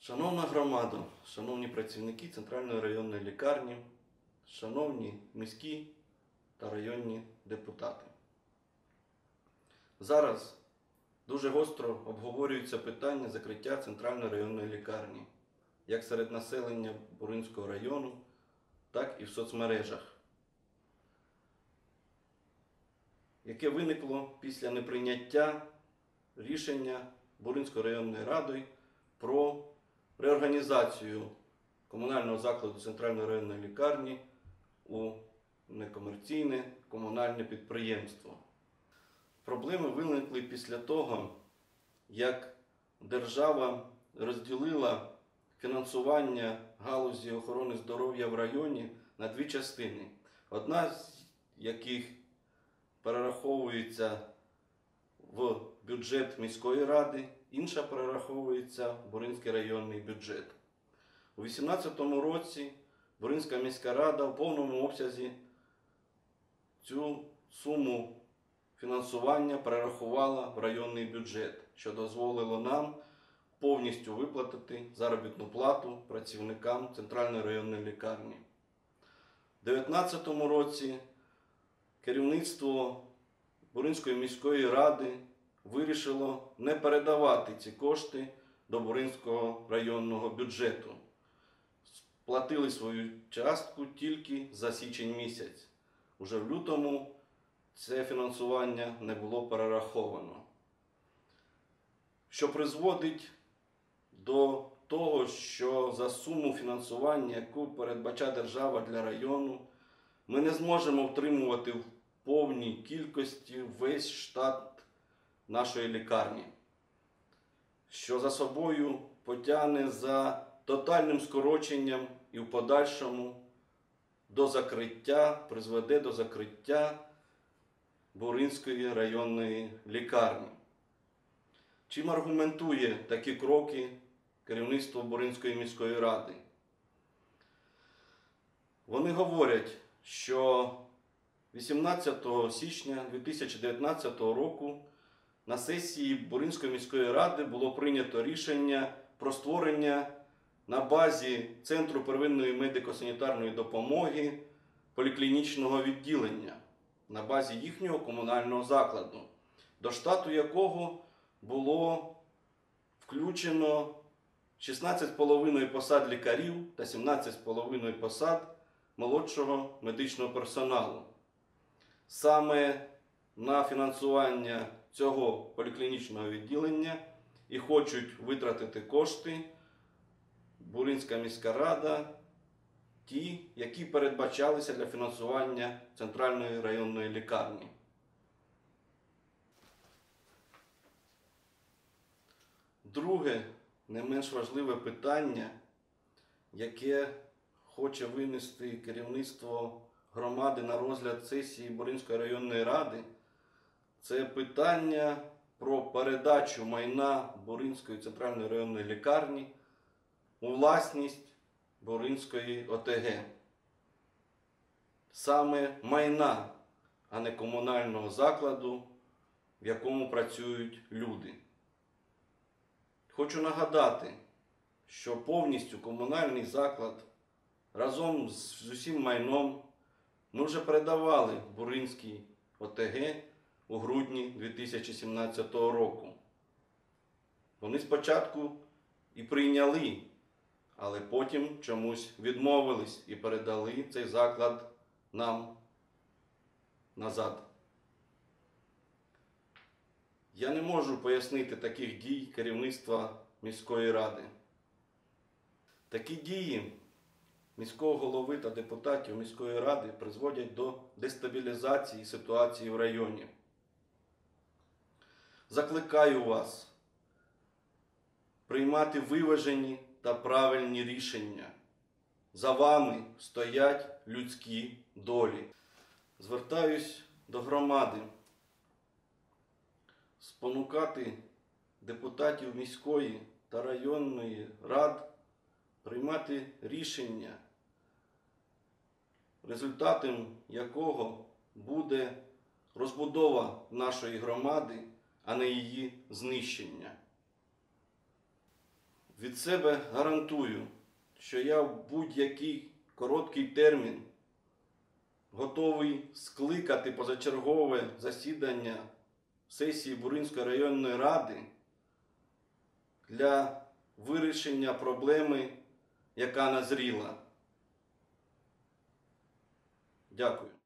Шановна громада, шановні працівники Центральної районної лікарні, шановні міські та районні депутати. Зараз дуже гостро обговорюється питання закриття Центральної районної лікарні, як серед населення Буринського району, так і в соцмережах, яке виникло після неприйняття рішення Буринської районної ради реорганізацію комунального закладу Центральної районної лікарні у некомерційне комунальне підприємство. Проблеми виникли після того, як держава розділила фінансування галузі охорони здоров'я в районі на дві частини, одна з яких перераховується в бюджет міської ради, інша перераховується в Буринський районний бюджет. У 2018 році Буринська міська рада в повному обсязі цю суму фінансування перерахувала в районний бюджет, що дозволило нам повністю виплатити заробітну плату працівникам Центральної районної лікарні. У 2019 році керівництво Буринської міської ради вирішило не передавати ці кошти до Буринського районного бюджету. Платили свою частку тільки за січень місяць. Уже в лютому це фінансування не було перераховано. Що призводить до того, що за суму фінансування, яку передбачає держава для району, ми не зможемо втримувати в повній кількості весь штат нашої лікарні, що за собою потягне за тотальним скороченням і в подальшому до закриття, призведе до закриття Буринської районної лікарні. Чим аргументує такі кроки керівництво Буринської міської ради? Вони говорять, що 18 січня 2019 року на сесії Буринської міської ради було прийнято рішення про створення на базі Центру первинної медико-санітарної допомоги поліклінічного відділення на базі їхнього комунального закладу, до штату якого було включено 16,5 посад лікарів та 17,5 посад молодшого медичного персоналу. Саме на фінансування цього поліклінічного відділення і хочуть витратити кошти Буринська міська рада, ті, які передбачалися для фінансування центральної районної лікарні. Друге, не менш важливе питання, яке хоче винести керівництво громади на розгляд сесії Боринської районної ради, це питання про передачу майна Боринської центральної районної лікарні у власність Боринської ОТГ. Саме майна, а не комунального закладу, в якому працюють люди. Хочу нагадати, що повністю комунальний заклад разом з усім майном ми вже передавали Буринській ОТГ у грудні 2017 року. Вони спочатку і прийняли, але потім чомусь відмовились і передали цей заклад нам назад. Я не можу пояснити таких дій керівництва міської ради. Такі дії міського голови та депутатів міської ради призводять до дестабілізації ситуації в районі. Закликаю вас приймати виважені та правильні рішення. За вами стоять людські долі. Звертаюсь до громади спонукати депутатів міської та районної рад приймати рішення, результатом якого буде розбудова нашої громади, а не її знищення. Від себе гарантую, що я в будь-який короткий термін готовий скликати позачергове засідання сесії Буринської районної ради для вирішення проблеми, яка назріла. Дякую.